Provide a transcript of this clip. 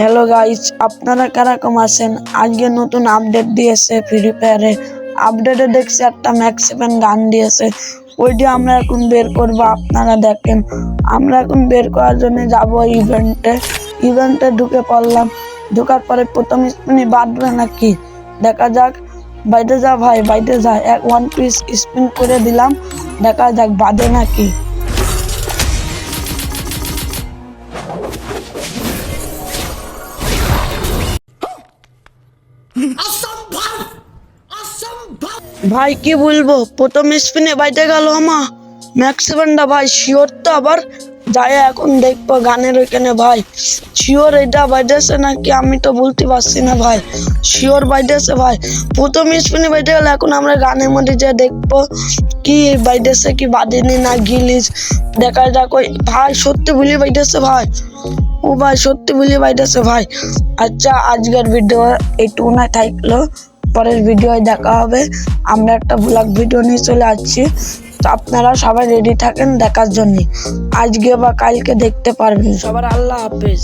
Hello guys আপনারা কীরকম আছেন? আজকে নতুন আপডেট দিয়েছে ফ্রি ফায়ারে আপডেটে দেখছি একটা ম্যাক্স সেভেন গান দিয়েছে। ওইটি আমরা এখন বের করব, আপনারা দেখেন। আমরা এখন বের করার জন্য যাব ইভেন্টে ইভেন্টে ঢুকে পড়লাম। ঢুকার পরে প্রথম স্পিনই বাঁধবে নাকি? দেখা যাক। বাইরে যা ভাই বাইরে যা। এক ওয়ান পিস স্পিন করে দিলাম। দেখা যাক বাঁধে নাকি? ভাই, কি বলব? প্রথম স্পিনে বাইতে গেল আমা। ম্যাক্স সেভেনটা ভাই শিওর তো আবার? যাই এখন দেখব গানের ওইখানে ভাই। শিওর এটা বাইতেছে নাকি আমি তো বলতে পারছি না ভাই। শিওর বাইতেছে ভাই। প্রথম স্পিনে বাইতে গেলে এখন আমরা গানের মধ্যে যে দেখব, কি বাইতেছে, কি বাদিনি না গিলিস দেখা যাক ওই ভাই, সত্যি ভুলি বাইতেছে ভাই। ও ভাই, সত্যি ভুলি বাইতেছে ভাই। আচ্ছা আজকের ভিডিও এইটুকু না থাকল। পরের ভিডিওয় দেখা হবে। আমরা একটা ব্লগ ভিডিও নিয়ে চলে আসছি। তো আপনারা সবাই রেডি থাকেন দেখার জন্য। আজকে বা কালকে দেখতে পারবেন সবার। আল্লাহ হাফেজ।